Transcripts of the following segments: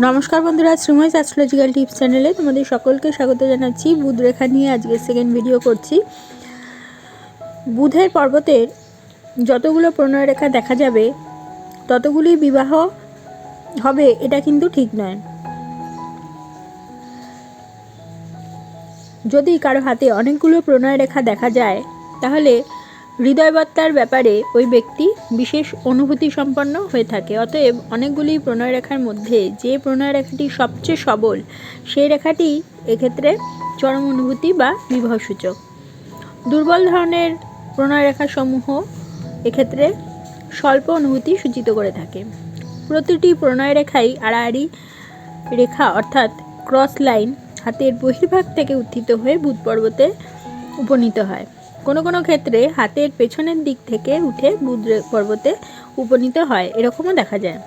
নমস্কার বন্ধুরা Shrimoy astrological tips চ্যানেলে তোমাদের সকলকে স্বাগত জানাচ্ছি। বুধ রেখা নিয়ে আজকে সেকেন্ড ভিডিও করছি। বুধের পর্বতের যতগুলো প্রণয় রেখা দেখা যাবে, ততগুলি বিবাহ হবে, এটা কিন্তু ঠিক নয়। যদি কারও হাতে অনেকগুলো প্রণয় রেখা দেখা যায়, তাহলে হৃদয়বত্তার ব্যাপারে ওই ব্যক্তি বিশেষ অনুভূতি সম্পন্ন হয়ে থাকে। অতএব অনেকগুলি প্রণয় রেখার মধ্যে যে প্রণয় রেখাটি সবচেয়ে সবল, সেই রেখাটি এক্ষেত্রে চরম অনুভূতি বা বিবাহ সূচক দুর্বল ধরনের প্রণয় রেখাসমূহ এক্ষেত্রে স্বল্প অনুভূতি সূচিত করে থাকে। প্রতিটি প্রণয় রেখাই আড়াআড়ি রেখা অর্থাৎ ক্রস লাইন হাতের বহির্ভাগ থেকে উত্থিত হয়ে বুধ পর্বতে উপনীত হয়। কোনো কোনো ক্ষেত্রে হাতের পেছনের দিক থেকে উঠে বুধ রে- পর্বতে উপনীত হয়, এরকমও দেখা যায়।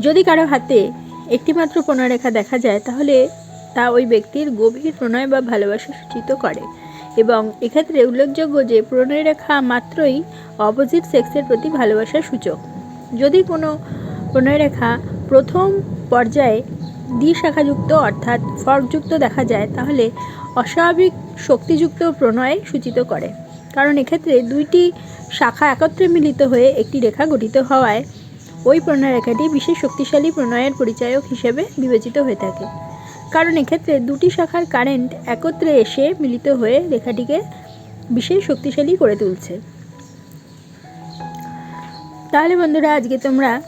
যদি কারও হাতে একটিমাত্র প্রণয়রেখা দেখা যায়, তাহলে তা ওই ব্যক্তির গভীর প্রণয় বা ভালোবাসা সূচিত করে এবং এক্ষেত্রে উল্লেখযোগ্য যে প্রণয় রেখা মাত্রই অপোজিট সেক্সের প্রতি ভালোবাসার সূচক। যদি কোনো প্রণয় রেখা প্রথম পর্যায়ে দ্বিশাখাযুক্ত অর্থাৎ ফর্কযুক্ত দেখা যায়, তাহলে অস্বাভাবিক শক্তিযুক্ত প্রণয় সূচিত করে। কারণ এক্ষেত্রে দুইটি শাখা একত্রে মিলিত হয়ে একটি রেখা গঠিত হওয়ায় ওই প্রণয় রেখাটি বিশেষ শক্তিশালী প্রণয়ের পরিচায়ক হিসেবে বিবেচিত হয়ে থাকে। কারণ এক্ষেত্রে দুটি শাখার কারেন্ট একত্রে এসে মিলিত হয়ে রেখাটিকে বিশেষ শক্তিশালী করে তুলছে। তাহলে বন্ধুরা, আজকে তোমরা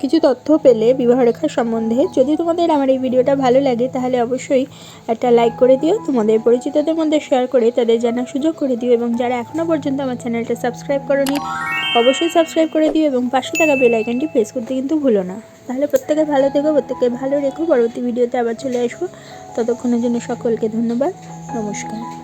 কিছু তথ্য পেলে বিবাহ রেখার সম্বন্ধে। যদি তোমাদের আমার এই ভিডিওটা ভালো লাগে, তাহলে অবশ্যই একটা লাইক করে দিও। তোমাদের পরিচিতদের মধ্যে শেয়ার করে তাদের জানার সুযোগ করে দিও। এবং যারা এখনও পর্যন্ত আমার চ্যানেলটা সাবস্ক্রাইব করনি, অবশ্যই সাবস্ক্রাইব করে দিও এবং পাশে থাকা বেল আইকনটি প্রেস করতে কিন্তু ভুলো না। তাহলে প্রত্যেকে ভালো থেকো, প্রত্যেকে ভালো রেখো। পরবর্তী ভিডিওতে আবার চলে আসব। ততক্ষণের জন্য সকলকে ধন্যবাদ। নমস্কার।